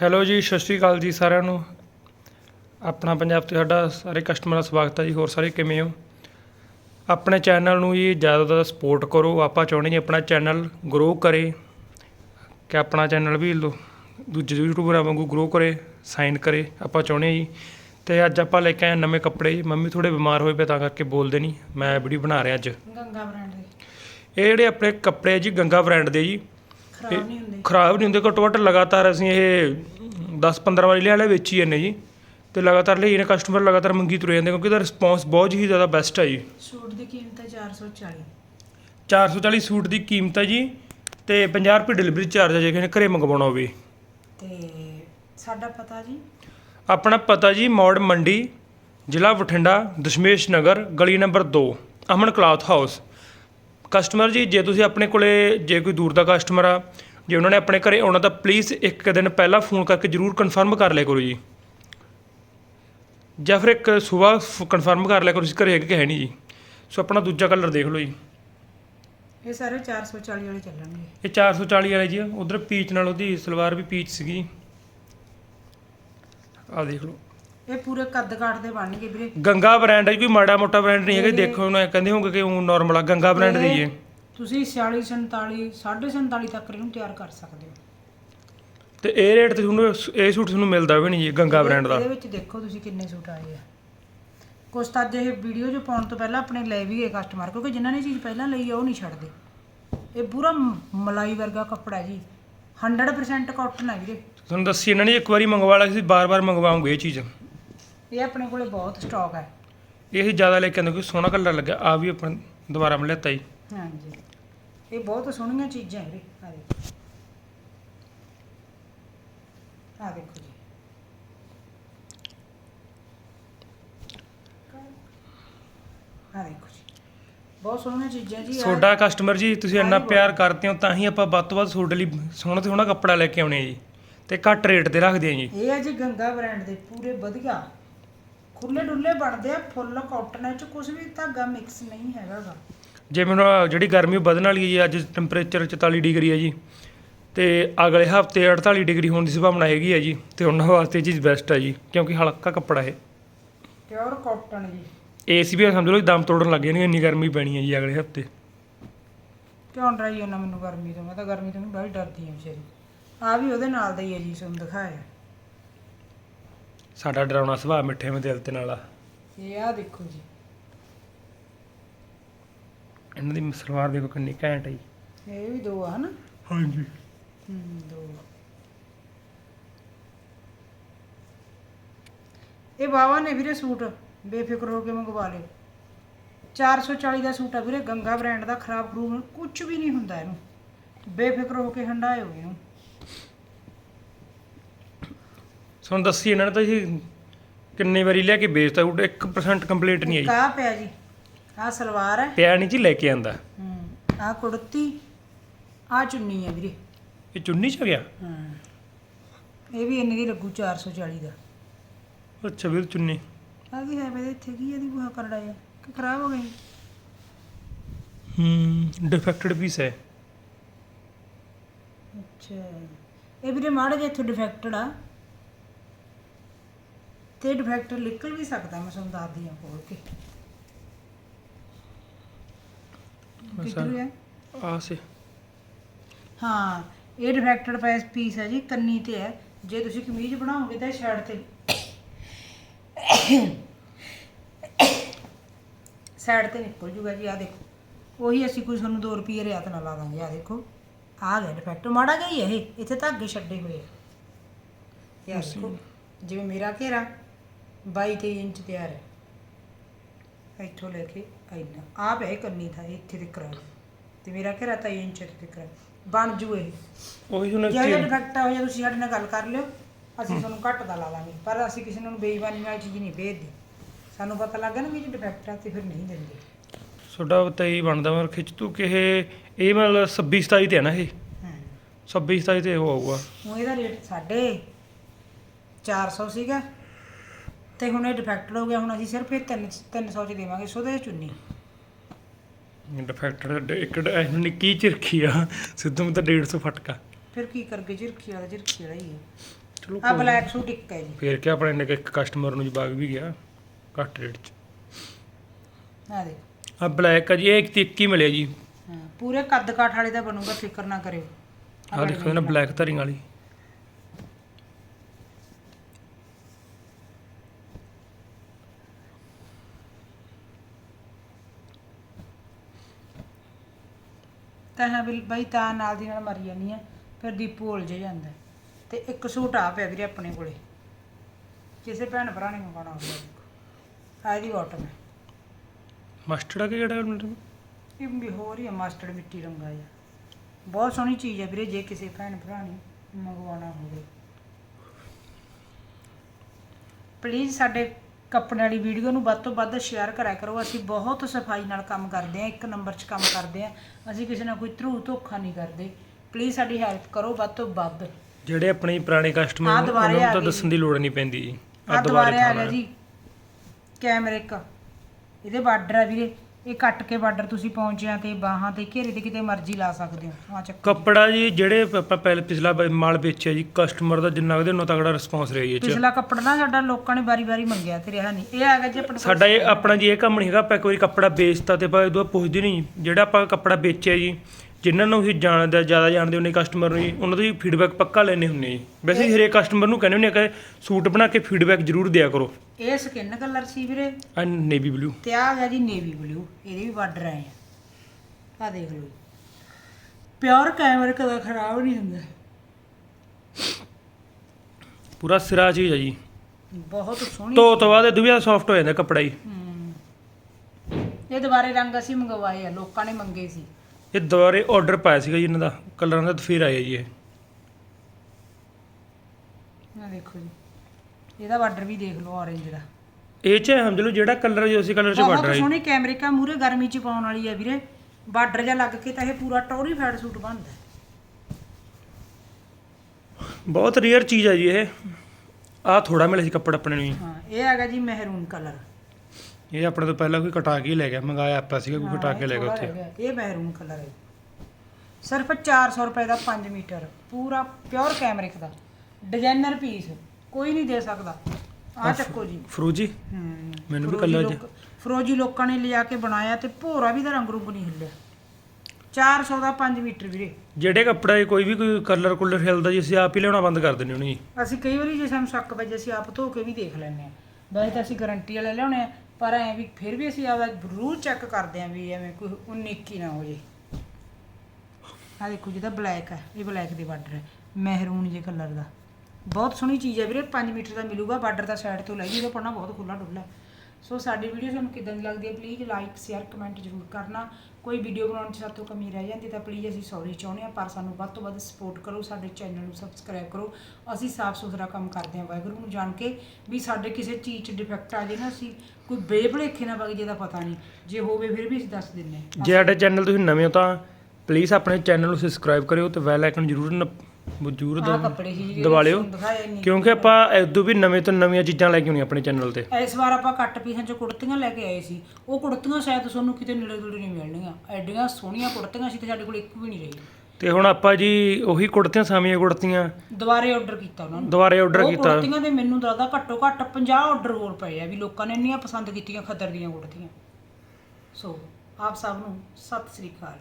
Hello ਜੀ ਸਤਿ ਸ਼੍ਰੀ ਅਕਾਲ ਜੀ ਸਾਰਿਆਂ ਨੂੰ। ਆਪਣਾ ਪੰਜਾਬ ਤੇ ਸਾਡਾ ਸਾਰੇ ਕਸਟਮਰਾਂ ਦਾ ਸਵਾਗਤ ਹੈ ਜੀ ਹੋਰ ਸਾਰੇ ਕਿਵੇਂ ਹੋ? ਆਪਣੇ ਚੈਨਲ ਨੂੰ ਜੀ ਜ਼ਿਆਦਾ ਤੋਂ ਜ਼ਿਆਦਾ ਸਪੋਰਟ ਕਰੋ। ਆਪਾਂ ਚਾਹੁੰਦੇ ਜੀ ਆਪਣਾ ਚੈਨਲ ਗਰੋ ਕਰੇ ਕਿ ਆਪਣਾ ਚੈਨਲ ਵੀ ਦੂਜੇ ਯੂਟਿਊਬਰਾਂ ਵਾਂਗੂ ਗਰੋ ਕਰੇ ਸਾਈਨ ਕਰੇ ਆਪਾਂ ਚਾਹੁੰਦੇ ਹਾਂ ਜੀ। ਤੇ ਅੱਜ ਆਪਾਂ ਲੈ ਕੇ ਆਏ ਨਵੇਂ ਕੱਪੜੇ ਜੀ। ਮੰਮੀ ਥੋੜੇ ਬਿਮਾਰ ਹੋਏ ਪਏ ਤਾਂ ਕਰਕੇ ਬੋਲਦੇ ਨਹੀਂ। ਮੈਂ ਵੀਡੀਓ ਬਣਾ ਰਿਹਾ ਅੱਜ। ਗੰਗਾ ਬ੍ਰਾਂਡ ਦੇ। ਇਹ ਜਿਹੜੇ ਆਪਣੇ ਕੱਪੜੇ ਜੀ ਗੰਗਾ ਬ੍ਰਾਂਡ ਦੇ ਜੀ। ਖਰਾਬ ਨਹੀਂ ਹੁੰਦੇ। ਖਰਾਬ ਨਹੀਂ ਹੁੰਦੇ ਘੱਟੋ ਘੱਟ ਲਗਾਤਾਰ ਅਸੀਂ ਇਹ 10-15 ਵਾਰੀ ਲਿਆ ਲਿਆ ਵੇਚੀ ਜਾਂਦੇ ਜੀ। ਤੇ ਲਗਾਤਾਰ ਲਈ ਨੇ ਕਸਟਮਰ ਲਗਾਤਾਰ ਮੰਗੀ ਤੁਰੇ ਜਾਂਦੇ ਕਿਉਂਕਿ ਇਹਦਾ ਰਿਸਪੌਂਸ ਬਹੁਤ ਹੀ ਜ਼ਿਆਦਾ ਬੈਸਟ ਹੈ ਜੀ। ਸੂਟ ਦੀ ਕੀਮਤ ਹੈ 440 440 ਸੂਟ ਦੀ ਕੀਮਤ ਹੈ ਜੀ ਤੇ 50 ਰੁਪਏ ਡਿਲੀਵਰੀ ਚਾਰਜ ਹੈ ਜੇ ਕਿਸੇ ਨੇ ਘਰੇ ਮੰਗਵਾਉਣਾ ਹੋਵੇ। ਤੇ ਸਾਡਾ ਪਤਾ ਜੀ? ਆਪਣਾ ਪਤਾ ਜੀ ਮੌੜ ਮੰਡੀ ਜ਼ਿਲ੍ਹਾ ਬਠਿੰਡਾ ਦਸ਼ਮੇਸ਼ ਨਗਰ ਗਲੀ number 2 Aman cloth house. Customer ਜੀ ਜੇ ਤੁਸੀਂ ਆਪਣੇ ਕੋਲੇ ਜੇ ਕੋਈ ਦੂਰ ਦਾ ਕਸਟਮਰ ਆ ਜੇ ਉਹਨਾਂ ਨੇ ਆਪਣੇ ਘਰੇ ਆਉਣਾ ਤਾਂ ਪਲੀਜ਼ ਇੱਕ ਦਿਨ ਪਹਿਲਾਂ ਫੋਨ ਕਰਕੇ ਜਰੂਰ ਕਨਫਰਮ ਕਰ ਲਿਆ ਕਰੋ ਜੀ। ਜਾਂ ਫਿਰ ਇੱਕ ਸਵੇਰ ਕਨਫਰਮ ਕਰ ਲਿਆ ਕਰੋ ਤੁਸੀਂ ਘਰੇ ਹੈਗੇ ਕਿ ਹੈ ਨਹੀਂ ਜੀ। ਸੋ ਆਪਣਾ ਦੂਜਾ ਕਲਰ ਦੇਖ ਲਓ ਜੀ। ਇਹ ਸਾਰੇ 440 ਵਾਲੇ ਚੱਲਣਗੇ। ਇਹ 440 ਵਾਲੇ ਜੀ ਉਧਰ ਪੀਚ ਨਾਲ ਉਹਦੀ ਸਲਵਾਰ ਵੀ ਪੀਚ ਸੀਗੀ। ਆ ਦੇਖ ਲਓ। ਇਹ ਪੂਰੇ ਕੱਦ ਕਾਠ ਦੇ ਬਣਨਗੇ ਵੀਰੇ। ਗੰਗਾ ਬ੍ਰਾਂਡ ਹੈ ਕੋਈ ਮਾੜਾ ਮੋਟਾ ਬ੍ਰਾਂਡ ਨਹੀਂ ਹੈਗਾ ਦੇਖੋ ਉਹਨੂੰ ਐਂ ਕਹਿੰਦੇ ਹੋਗੇ ਕਿ ਉਹ ਨਾਰਮਲ ਆ ਗੰਗਾ ਬ੍ਰਾਂਡ ਦੀ ਹੈ ਤੁਸੀਂ 46 47 47 ਤੱਕ ਇਹਨੂੰ ਤਿਆਰ ਕਰ ਸਕਦੇ ਹੋ। ਤੇ ਇਹ ਰੇਟ ਤੇ ਤੁਹਾਨੂੰ ਇਹ ਸੂਟ ਤੁਹਾਨੂੰ ਮਿਲਦਾ ਵੀ ਨਹੀਂ ਜੀ ਗੰਗਾ ਬ੍ਰਾਂਡ ਦਾ। ਇਹਦੇ ਵਿੱਚ ਦੇਖੋ ਤੁਸੀਂ ਕਿੰਨੇ ਸੂਟ ਆਏ ਆ। ਕੁਛ ਤਾਂ ਅੱਜ ਇਹ ਵੀਡੀਓ ਜੋ ਪਾਉਣ ਤੋਂ ਪਹਿਲਾਂ ਆਪਣੇ ਲੈ ਵੀ ਗਏ ਕਸਟਮਰ ਕਿਉਂਕਿ ਜਿਨ੍ਹਾਂ ਨੇ ਚੀਜ਼ ਪਹਿਲਾਂ ਲਈ ਆ ਉਹ ਨਹੀਂ ਛੱਡਦੇ। ਇਹ ਪੂਰਾ ਮਲਾਈ ਵਰਗਾ ਕੱਪੜਾ ਜੀ। 100% ਕਾਟਨ ਹੈ ਵੀਰੇ। ਤੁਹਾਨੂੰ ਦੱਸੀ ਇਹਨਾਂ ਨੇ ਇੱਕ ਵਾਰੀ ਮੰਗਵਾ ਲਿਆ ਸੀ ਬਾਰ-ਬਾਰ ਮੰਗਵਾਉਂਗੇ ਇਹ ਚੀਜ਼। ਇਹ ਆਪਣੇ ਕੋਲੇ ਬਹੁਤ ਸਟਾਕ ਹੈ ਇਹ ਜ਼ਿਆਦਾ ਲੈ ਕੇ ਆਉਂਦੇ ਕੋਈ ਸੋਹਣਾ ਕਲਰ ਲੱਗਿਆ ਆ ਵੀ ਆਪਣਾ ਦੁਬਾਰਾ ਮਿਲਿਆ ਤਾ ਜੀ। ਹਾਂਜੀ। ਇਹ ਬਹੁਤ ਸੋਹਣੀਆਂ ਚੀਜ਼ਾਂ ਵੀਰੇ ਆ ਦੇਖੋ। ਆ ਦੇਖੋ ਜੀ। ਆ ਦੇਖੋ ਜੀ। ਬਹੁਤ ਸੋਹਣੀਆਂ ਚੀਜ਼ਾਂ ਜੀ ਆਹ- ਤੁਹਾਡਾ ਕਸਟਮਰ ਜੀ ਤੁਸੀਂ ਇੰਨਾ ਪਿਆਰ ਕਰਦੇ ਹੋ ਤਾਂ ਹੀ ਆਪਾਂ ਵੱਧ ਤੋਂ ਵੱਧ ਤੁਹਾਡੇ ਲਈ ਸੋਹਣਾ ਤੇ ਸੋਹਣਾ ਕੱਪੜਾ ਲੈ ਕੇ ਆਉਣੇ ਆ ਜੀ। ਤੇ ਘੱਟ ਰੇਟ ਤੇ ਰੱਖਦੇ ਆ ਜੀ। ਇਹ ਹੈ ਜੀ ਗੰਗਾ ਬ੍ਰਾਂਡ ਦੇ ਪੂਰੇ ਵਧੀਆ। ਖੁੱਲੇ ਡੁੱਲੇ ਬਣਦੇ ਆ ਫੁੱਲ ਕਾਟਨ ਚ ਕੁਝ ਵੀ ਧਾਗਾ ਮਿਕਸ ਨਹੀਂ ਹੈਗਾਗਾ ਜੇ ਮੈਨੂੰ ਆਹ ਜਿਹੜੀ ਗਰਮੀ ਵਧਣ ਵਾਲੀ ਹੈ ਜੀ ਅੱਜ ਟੈਂਪਰੇਚਰ 44 ਡਿਗਰੀ ਹੈ ਜੀ ਤੇ ਅਗਲੇ ਹਫ਼ਤੇ 48 ਡਿਗਰੀ ਹੋਣ ਦੀ ਸੰਭਾਵਨਾ ਹੈਗੀ ਹੈ ਜੀ ਤੇ ਉਹਨਾਂ ਵਾਸਤੇ ਇਹ ਚੀਜ਼ ਬੈਸਟ ਹੈ ਜੀ ਕਿਉਂਕਿ ਹਲਕਾ ਕੱਪੜਾ ਹੈ। ਪਿਓਰ ਕਾਟਨ ਜੀ। ਏਸੀ ਵੀ ਸਮਝ ਲਓ ਦਮ ਤੋੜਨ ਲੱਗ ਜਾਣਗੇ ਇੰਨੀ ਗਰਮੀ ਪੈਣੀ ਹੈ ਜੀ ਅਗਲੇ ਹਫ਼ਤੇ। ਕਿਉਂ ਡਰਾਈ ਉਹਨਾਂ ਮੈਨੂੰ ਗਰਮੀ ਤੋਂ? ਮੈਂ ਤਾਂ ਗਰਮੀ ਤੋਂ ਬੜੀ ਡਰਦੀ ਹਾਂ ਵਿਚਾਰੀ। ਆ ਵੀ ਉਹਦੇ ਨਾਲ ਦਾ ਹੀ ਹੈ ਜੀ ਤੁਹਾਨੂੰ ਦਿਖਾਇਆ। ਸਾਡਾ ਡਰਾਉਣਾ ਸੁਭਾਅ ਮਿੱਠੇ ਮੇ ਦਿਲ ਤੇ ਨਾਲ ਆ। ਇਹ ਆ ਦੇਖੋ ਜੀ। ਇਹਨਾਂ ਦੀ ਸਲਵਾਰ ਦੇਖੋ ਕਿੰਨੀ ਘੈਂਟ ਹੈ ਜੀ। ਇਹ ਵੀ ਦੋ ਆ ਹਨਾ? ਹਾਂਜੀ। ਹੂੰ ਦੋ ਇਹ ਬਾਵਾ ਨੇ ਵੀਰੇ ਸੂਟ ਬੇਫਿਕਰ ਹੋ ਕੇ ਮੰਗਵਾ ਲਿਓ 440 ਦਾ ਸੂਟ ਆ ਵੀਰੇ ਗੰਗਾ ਬ੍ਰਾਂਡ ਦਾ ਖਰਾਬ ਖਰੂਬ ਕੁਝ ਵੀ ਨਹੀਂ ਹੁੰਦਾ ਇਹਨੂੰ। ਬੇਫਿਕਰ ਹੋ ਕੇ ਹੰਡਾਇਓ ਇਹਨੂੰ। ਤੁਹਾਨੂੰ ਦੱਸੀ ਇਹਨਾਂ ਨੇ ਤਾਂ ਜੀ ਕਿੰਨੀ ਵਾਰੀ ਲਿਆ ਕੇ ਵੇਚਤਾ ਉਹ 1% ਕੰਪਲੀਟ ਨਹੀਂ ਆਈ। ਕਾ ਪਿਆ ਜੀ। ਆ ਸਲਵਾਰ ਹੈ। ਪਿਆ ਨਹੀਂ ਜੀ ਲੈ ਕੇ ਆਂਦਾ। ਹੂੰ ਆ ਕੁੜਤੀ ਆ ਚੁੰਨੀ ਹੈ ਵੀਰੇ। ਇਹ ਚੁੰਨੀ ਚ ਗਿਆ? ਹਾਂ ਇਹ ਵੀ ਇੰਨੇ ਦੀ ਲੱਗੂ 440 ਦਾ। ਅੱਛਾ ਵੀਰ ਚੁੰਨੀ। ਆ ਵੀ ਹੈ ਮੇਰੇ ਇੱਥੇ ਕੀ ਇਹਦੀ ਬੁਹਾ ਕਰੜਾ ਆ ਕਿ ਖਰਾਬ ਹੋ ਗਈ? ਹੂੰ ਡਿਫੈਕਟਡ ਪੀਸ ਹੈ। ਅੱਛਾ ਇਹ ਵੀਰੇ ਮਾੜਾ ਜਿਹਾ ਇੱਥੋਂ ਡਿਫੈਕਟਡ ਆ। ਤੇ ਡਿਫੈਕਟ ਨਿਕਲ ਵੀ ਸਕਦਾ ਮੈਂ ਤੁਹਾਨੂੰ ਦੱਸਦੀ ਹਾਂ ਖੋਲ ਕੇ। ਕਿੱਧਰ ਹੈ ਆ ਸੇ। ਹਾਂ ਇਹ ਡਿਫੈਕਟਡ ਪੀਸ ਹੈ ਜੀ ਕੰਨੀ ਤੇ ਹੈ। ਜੇ ਤੁਸੀਂ ਕਮੀਜ਼ ਬਣਾਓਗੇ ਤਾਂ ਸ਼ਰਟ ਤੇ। ਸਾਈਡ ਤੇ ਨਿਕਲ ਜੂਗਾ ਜੀ ਆ ਦੇਖੋ। ਉਹੀ ਅਸੀਂ ਕੋਈ ਤੁਹਾਨੂੰ 2 ਰੁਪਏ ਰਿਆਤ ਨਾਲ ਲਾ ਦਾਂਗੇ ਆ ਦੇਖੋ। ਆ ਗਿਆ ਡਿਫੈਕਟ ਮਾੜਾ ਜਿਹਾ ਹੀ ਹੈ ਇਹ ਇੱਥੇ ਧਾਗੇ ਛੱਡੇ ਹੋਏ ਆ। ਯਾਰ ਦੇਖੋ ਜਿਵੇਂ ਮੇਰਾ ਘੇਰਾ 22 23 ਇੰਚ ਤਿਆਰ ਹੈ। ਇੱਥੋਂ ਲੈ ਕੇ ਇੰਨਾ ਆ ਪਿਆ ਇਹ ਕੰਨੀ ਇਹ ਇੱਥੇ ਤੱਕ ਹੈ ਤੇ ਮੇਰਾ ਘੇਰਾ 23 ਇੰਚ ਤੱਕ ਹੈ ਬਣ ਜੂ ਇਹ। ਉਹੀ ਹੁਣ ਜੇ ਇਹ ਡਿਫੈਕਟ ਆ ਹੋਇਆ ਤੁਸੀਂ ਸਾਡੇ ਨਾਲ ਗੱਲ ਕਰ ਲਿਓ ਅਸੀਂ ਤੁਹਾਨੂੰ ਘੱਟ ਦਾ ਲਾ ਦਾਂਗੇ ਪਰ ਅਸੀਂ ਕਿਸੇ ਨੂੰ ਬੇਈਮਾਨੀ ਨਾਲ ਚੀਜ਼ ਨਹੀਂ ਭੇਜਦੇ। ਸਾਨੂੰ ਪਤਾ ਲੱਗ ਗਿਆ ਨਾ ਵੀ ਇਹ ਡਿਫੈਕਟ ਆ ਤੇ ਫਿਰ ਨਹੀਂ ਦਿੰਦੇ। ਤੁਹਾਡਾ ਤਾਂ ਹੀ ਬਣਦਾ ਮਰ ਖਿੱਚ ਤੂੰ ਕਿ ਇਹ ਇਹ ਮਤਲਬ 26 27 ਤੇ ਹੈ ਨਾ ਇਹ? ਹਾਂ। 26 27 ਤੇ ਉਹ ਆਊਗਾ। ਹੁਣ ਇਹਦਾ ਰੇਟ ਸਾਡੇ 400 ਸੀਗਾ। ਤੇ ਹੁਣ ਇਹ ਡਿਫੈਕਟਡ ਹੋ ਗਿਆ ਹੁਣ ਅਸੀਂ ਸਿਰਫ ਇਹ 3 300 ਚ ਦੇਵਾਂਗੇ ਸੋਦੇ ਚੁੰਨੀ। ਡਿਫੈਕਟਡ ਇੱਕ ਡ- ਨਿੱਕੀ ਝਿਰਖੀ ਆ ਸਿੱਧੂ ਨੂੰ ਤਾਂ 150 ਫਟਕਾ। ਫਿਰ ਕੀ ਕਰਗੇ ਝਿਰਖੀ ਵਾਲਾ ਝਿਰਖੀ ਵਾਲਾ ਹੀ ਹੈ ਚਲੋ ਆ ਬਲੈਕ ਸੂਟ ਇੱਕ ਹੈ ਜੀ। ਫੇਰ ਕਿ ਆਪਣੇ ਨੇ ਇੱਕ ਕਸਟਮਰ ਨੂੰ ਜਵਾਬ ਵੀ ਗਿਆ ਘੱਟ ਰੇਟ 'ਚ। ਆ ਦੇਖ। ਆ ਬਲੈਕ ਆ ਜੀ ਇਹ ਇੱਕ ਤੇ ਇੱਕ ਹੀ ਮਿਲਿਆ ਜੀ। ਹਾਂ ਪੂਰੇ ਕੱਦ ਕਾਠ ਵਾਲੇ ਦਾ ਬਣੂਗਾ ਫਿਕਰ ਨਾ ਕਰਿਓ। ਆ ਦੇਖੋ ਨਾ ਬਲੈਕ ਧਰਿੰਗ ਵਾਲੀ। ਤਾਂ ਹੈ ਵੀ ਬਾਈ ਤਾਂ ਨਾਲ ਦੀ ਨਾਲ ਮਰੀ ਜਾਨੀ ਆ ਫਿਰ ਦੀਪੂ ਉਲਝ ਜਾਂਦਾ। ਹੈ। ਤੇ ਇੱਕ ਸੂਟ ਆ ਪਿਆ ਵੀਰੇ ਆਪਣੇ ਕੋਲੇ। ਕਿਸੇ ਭੈਣ ਭਰਾ ਨੇ ਮੰਗਾਉਣਾ ਹੋਵੇ। ਆ ਇਹਦੀ ਬਾਟਮ ਹੈ। ਮਸਟਰਡ ਆ ਕਿ ਕਿਹੜਾ ਇਹ ਵੀ ਹੋਰ ਹੀ ਆ ਮਸਟਰਡ ਮਿੱਟੀ ਰੰਗਾ ਆ। ਬਹੁਤ ਸੋਹਣੀ ਚੀਜ਼ ਹੈ ਵੀਰੇ ਜੇ ਕਿਸੇ ਭੈਣ ਭਰਾ ਨੇ ਮੰਗਵਾਉਣਾ ਹੋਵੇ। ਪਲੀਜ਼ ਸਾਡੇ ਕੱਪੜੇ ਵਾਲੀ ਵੀਡੀਓ ਨੂੰ ਵੱਧ ਤੋਂ ਵੱਧ ਸ਼ੇਅਰ ਕਰਿਆ ਕਰੋ। ਅਸੀਂ ਬਹੁਤ ਸਫ਼ਾਈ ਨਾਲ ਕੰਮ ਕਰਦੇ ਹਾਂ ਇੱਕ ਨੰਬਰ 'ਚ ਕੰਮ ਕਰਦੇ ਹਾਂ। ਅਸੀਂ ਕਿਸੇ ਨਾਲ ਕੋਈ ਧਰੂ ਧੋਖਾ ਨਹੀਂ ਕਰਦੇ। ਪਲੀਜ਼ ਸਾਡੀ ਹੈਲਪ ਕਰੋ ਵੱਧ ਤੋਂ ਵੱਧ। ਜਿਹੜੇ ਆਪਣੇ ਪੁਰਾਣੇ ਕਸਟਮਰ ਨੇ ਦੁਬਾਰੇ ਉਹਨਾਂ ਨੂੰ ਆ ਤਾਂ ਗਈ। ਦੱਸਣ ਦੀ ਲੋੜ ਨਹੀਂ ਪੈਂਦੀ ਜੀ। ਆ ਦੁਬਾਰੇ ਆ ਗਿਆ ਜੀ। ਕੈਮਰੇ ਕ ਇਹਦੇ ਬਾਰਡਰ ਆ ਵੀਰੇ। ਇਹ ਕੱਟ ਕੇ ਬਾਰਡਰ ਤੁਸੀਂ ਪਹੁੰਚਿਆ ਤੇ ਬਾਹਾਂ ਤੇ ਘੇਰੇ ਤੇ ਕਿਤੇ ਮਰਜ਼ੀ ਲਾ ਸਕਦੇ ਹੋ। ਆ ਚੱਕ ਕੱਪੜਾ ਜੀ ਜਿਹੜੇ ਆਪਾਂ ਪਹਿਲੇ ਪਿਛਲਾ ਬ- ਮਾਲ ਵੇਚਿਆ ਜੀ ਕਸਟਮਰ ਦਾ ਜਿੰਨਾ ਉਹਦੇ ਨਾਲ ਤਗੜਾ ਰਿਸਪੌਂਸ ਰਿਹਾ ਜੀ ਇਹ 'ਚ। ਪਿਛਲਾ ਕੱਪੜਾ ਨਾ ਸਾਡਾ ਲੋਕਾਂ ਨੇ ਵਾਰੀ-ਵਾਰੀ ਮੰਗਿਆ ਤੇ ਰਿਹਾ ਨਹੀਂ। ਇਹ ਗਿਆ ਜੀ ਆਪਣੇ ਸਾਡਾ ਇਹ ਆਪਣਾ ਜੀ ਇਹ ਕੰਮ ਨਹੀਂ ਹੈਗਾ ਆਪਾਂ ਇੱਕ ਵਾਰੀ ਕੱਪੜਾ ਵੇਚਤਾ ਤੇ ਬਾਅਦ ਪੁੱਛਦੇ ਨਹੀਂ। ਜਿਹੜਾ ਆਪਾਂ ਕੱਪੜਾ ਵੇਚਿਆ ਜੀ ਜਿਨ੍ਹਾਂ ਨੂੰ ਅਸੀਂ ਜਾਣਦੇ ਜ਼ਿਆਦਾ ਜਾਣਦੇ ਹੁੰਨੇ ਕਸਟਮਰ ਨੂੰ ਜੀ ਉਹਨਾਂ ਤੋਂ ਜੀ ਫੀਡਬੈਕ ਪੱਕਾ ਲੈਣੇ ਹੁੰਨੇ ਜੀ। ਵੈਸੇ ਹੀ ਹਰੇਕ ਕਸਟਮਰ ਨੂੰ ਕਹਿੰਦੇ ਹੁੰਨੇ ਆ ਕਿ ਸੂਟ ਬਣਾ ਕੇ ਫੀਡਬੈਕ ਜ਼ਰੂਰ ਦਿਆ ਕਰੋ। ਇਹ ਸਕਿਨ ਕਲਰ ਸੀ ਵੀਰੇ? ਆ ਨੇਵੀ ਬਲੂ। ਤੇ ਆ ਗਿਆ ਜੀ ਨੇਵੀ ਬਲੂ ਇਹਦੇ ਵੀ ਬਾਰਡਰ ਆਏ ਆ। ਆ ਦੇਖ ਲਓ ਪਿਓਰ ਕੈਮਰੇ ਕਦਾ ਖਰਾਬ ਨਹੀਂ ਹੁੰਦਾ। ਪੂਰਾ ਸਿਰਾ ਚੀਜ਼ ਹੈ ਜੀ। ਬਹੁਤ ਸੋਹਣੀ ਧੋ ਤੋਂ ਬਾਅਦ ਇਹ ਦੁਬਾਰਾ ਸੌਫਟ ਹੋ ਜਾਂਦਾ ਕੱਪੜਾ ਹਮ। ਇਹ ਦੁਬਾਰੇ ਰੰਗ ਅਸੀਂ ਮੰਗਵਾਏ ਆ ਲੋਕਾਂ ਨੇ ਮੰਗੇ ਸੀ। ਇਹ ਦੁਬਾਰੇ ਆਰਡਰ ਪਾਇਆ ਸੀਗਾ ਜੀ ਇਹਨਾਂ ਦਾ। ਕਲਰਾਂ ਦਾ ਫਿਰ ਆਇਆ ਜੀ ਇਹ। ਆ ਦੇਖੋ ਜੀ। ਇਹਦਾ ਬਾਰਡਰ ਵੀ ਦੇਖ ਲਓ orange ਦਾ। ਇਹ ਚ ਸਮਝ ਲਓ ਜਿਹੜਾ ਕਲਰ ਜੀ ਉਸੇ ਕਲਰ ਚ ਬਹੁਤ ਬਾਰਡਰ ਹੈ। ਜੀ। ਸੋਹਣੀ ਕੈਮਰੇ ਕਾ ਮੂਰੇ ਗਰਮੀ ਚ ਪਾਉਣ ਵਾਲੀ ਆ ਵੀਰੇ। ਬਾਰਡਰ ਜਿਹਾ ਲੱਗ ਕੇ ਤਾਂ ਇਹ ਪੂਰਾ ਟੌਰੀ ਫੈਡ ਸੂਟ ਬਣਦਾ ਹੈ। ਬਹੁਤ ਰੇਅਰ ਚੀਜ਼ ਹੈ ਜੀ ਇਹ। ਆ ਥੋੜਾ ਮਿਲਿਆ ਸੀ ਕੱਪੜਾ ਆਪਣੇ ਨੂੰ ਜੀ। ਹਾਂ ਇਹ ਹੈਗਾ ਜੀ ਮਹਿਰੂਨ ਕਲਰ ਇਹ ਆਪਣੇ ਤੋਂ ਪਹਿਲਾਂ ਕੋਈ ਕਟਾ ਕੇ ਹੀ ਲੈ ਗਿਆ ਮੰਗਾਇਆ ਆਪਾਂ ਸੀਗਾ ਕੋਈ ਕਟਾ ਕੇ ਲੈ ਗਿਆ ਉੱਥੇ। ਇਹ ਮਹਿਰੂਨ ਕਲਰ ਹੈ। ਸਿਰਫ 400 ਰੁਪਏ ਦਾ 5 ਮੀਟਰ। ਪੂਰਾ ਪਿਓਰ ਕੈਮਰਿਕ ਦਾ। ਡਿਜ਼ਾਈਨਰ ਪੀਸ ਕੋਈ ਨਹੀਂ ਦੇ ਸਕਦਾ। ਆ ਚੱਕੋ ਜੀ। ਫਰੂਜੀ? ਹੂੰ। ਮੈਨੂੰ ਵੀ ਫਰੋਜੀ colour ਲੋਕ- ਫਰੋਜੀ ਲੋਕਾਂ ਨੇ ਲਿਜਾ ਕੇ ਬਣਾਇਆ ਤੇ ਭੋਰਾ ਵੀ ਦਾ ਰੰਗ ਰੁੰਗ ਨਹੀਂ ਹਿੱਲਿਆ। 400 ਦਾ 5 ਮੀਟਰ ਵੀਰੇ। ਜਿਹੜੇ ਕੱਪੜਾ ਕੋਈ ਵੀ ਕੋਈ ਕਲਰ ਕੁਲਰ ਹਿਲਦਾ ਜੀ ਅਸੀਂ ਆਪ ਹੀ ਲਿਆਉਣਾ ਬੰਦ ਕਰ ਦਿੰਦੇ ਜੀ ਅਸੀਂ ਕਈ ਵਾਰੀ ਜੇ ਸਾਨੂੰ ਸ਼ੱਕ ਪੈ ਜੇ ਅਸੀਂ ਆਪ ਧੋ ਕੇ ਵੀ ਦੇਖ ਲੈਂਦੇ ਆ ਵੈਸੇ ਤਾਂ ਅਸੀਂ ਗਾਰੰਟੀ ਵਾਲੇ ਲਿਆਉਣੇ ਆ ਪਰ ਐ ਵੀ ਫਿਰ ਵੀ ਅਸੀਂ ਆਪਦਾ ਜ਼ਰੂਰ ਚੈੱਕ ਕਰਦੇ ਆ ਵੀ ਐਵੇਂ ਕੋਈ 19 ਕੀ ਨਾ ਹੋ ਜੇ। ਆ ਦੇਖੋ ਜਿਹਦਾ ਬਲੈਕ ਹੈ ਇਹ ਬਲੈਕ ਦੀ ਬਾਰਡਰ ਹੈ ਮਹਿਰੂਨ ਜੇ ਕਲਰ ਦਾ। ਬਹੁਤ ਸੋਹਣੀ ਚੀਜ਼ ਹੈ ਵੀਰੇ 5 ਮੀਟਰ ਦਾ ਮਿਲੂਗਾ, ਬਾਰਡਰ ਦਾ ਸਾਈਡ ਤੋਂ ਲੈ ਜੀ ਇਹਦਾ ਪੜਨਾ ਬਹੁਤ ਖੁੱਲਾ ਡੁੱਲਾ ਸੋ ਸਾਡੀ ਵੀਡੀਓ ਤੁਹਾਨੂੰ ਕਿਦਾਂ ਦੀ ਲੱਗਦੀ ਹੈ ਪਲੀਜ਼ ਲਾਈਕ ਸ਼ੇਅਰ ਕਮੈਂਟ ਜ਼ਰੂਰ ਕਰਨਾ। ਕੋਈ ਵੀਡੀਓ ਬਣਾਉਣ 'ਚ ਸਾਤੋਂ ਕਮੀ ਰਹਿ ਜਾਂਦੀ ਤਾਂ ਪਲੀਜ਼ ਅਸੀਂ ਸੌਰੀ ਚਾਹੁੰਦੇ ਹਾਂ, ਪਰ ਸਾਨੂੰ ਵੱਧ ਤੋਂ ਵੱਧ ਸਪੋਰਟ ਕਰੋ, ਸਾਡੇ ਚੈਨਲ ਨੂੰ ਸਬਸਕ੍ਰਾਈਬ ਕਰੋ। ਅਸੀਂ ਸਾਫ਼ ਸੁਥਰਾ ਕੰਮ ਕਰਦੇ ਹਾਂ, ਵਾਹਿਗੁਰੂ ਨੂੰ ਜਾਣ ਕੇ, ਵੀ ਸਾਡੇ ਕਿਸੇ ਚੀਜ਼ 'ਚ ਡਿਫੈਕਟ ਆ ਜੇ ਨਾ ਅਸੀਂ, ਕੋਈ ਬੇਭਲੇਖੇ ਨਾ ਵਗ ਜੇ ਦਾ ਪਤਾ ਨਹੀਂ, ਜੇ ਹੋਵੇ ਫਿਰ ਵੀ ਅਸੀਂ ਦੱਸ ਦਿੰਨੇ ਹਾਂ। ਜੇ ਸਾਡੇ ਚੈਨਲ ਤੁਸੀਂ ਨਵੇਂ ਹੋ ਤਾਂ ਪਲੀਜ਼ ਆਪਣੇ ਚੈਨਲ ਨੂੰ ਸਬਸਕ੍ਰਾਈਬ ਕਰਿਓ ਤੇ ਬੈਲ ਆਈਕਨ ਜ਼ਰੂਰ ਨ- ਜ਼ਰੂਰ ਆਹ ਦਬ- ਕੱਪੜੇ ਸੀ ਜਿਹੜੇ ਦਬਾ ਲਿਓ। ਤੁਹਾਨੂੰ ਦਿਖਾਏ ਨਹੀਂ ਕਿਉਂਕਿ ਆਪਾਂ ਇਦੋਂ ਵੀ ਨਵੇਂ ਤੋਂ ਨਵੀਆਂ ਚੀਜ਼ਾਂ ਲੈ ਕੇ ਆਉਣੀਆਂ ਆਪਣੇ ਚੈਨਲ ਤੇ। ਇਸ ਵਾਰ ਆਪਾਂ ਕੱਟ ਪੀਸਾਂ ਚ ਕੁੜਤੀਆਂ ਲੈ ਕੇ ਆਏ ਸੀ। ਉਹ ਕੁੜਤੀਆਂ ਸ਼ਾਇਦ ਤੁਹਾਨੂੰ ਕਿਤੇ ਨੇੜੇ ਤੇੜੇ ਨਹੀਂ ਮਿਲਣਗੀਆਂ ਐਡੀਆਂ ਸੋਹਣੀਆਂ ਕੁੜਤੀਆਂ ਸੀ ਤੇ ਸਾਡੇ ਕੋਲ ਇੱਕ ਵੀ ਨਹੀਂ ਰਹੀ ਤੇ ਹੁਣ ਆਪਾਂ ਜੀ ਉਹੀ ਕੁੜਤੀਆਂ ਸਾਮੀਆਂ ਕੁੜਤੀਆਂ ਦੁਬਾਰੇ ਆਰਡਰ ਕੀਤਾ ਉਹਨਾਂ ਨੂੰ। ਦੁਬਾਰੇ ਆਰਡਰ ਉਹ ਕੀਤਾ। ਕੁੜਤੀਆਂ ਦੇ ਮੈਨੂੰ ਲੱਗਦਾ ਘੱਟੋ ਘੱਟ 50 ਆਰਡਰ ਹੋਰ ਪਏ ਆ ਵੀ ਲੋਕਾਂ ਨੇ ਇੰਨੀਆਂ ਪਸੰਦ ਕੀਤੀਆਂ ਖੱਦਰ ਦੀਆਂ ਕੁੜਤੀਆਂ। ਸੋ ਆਪ ਸਭ ਨੂੰ ਸਤਿ ਸ੍ਰੀ ਅਕਾਲ।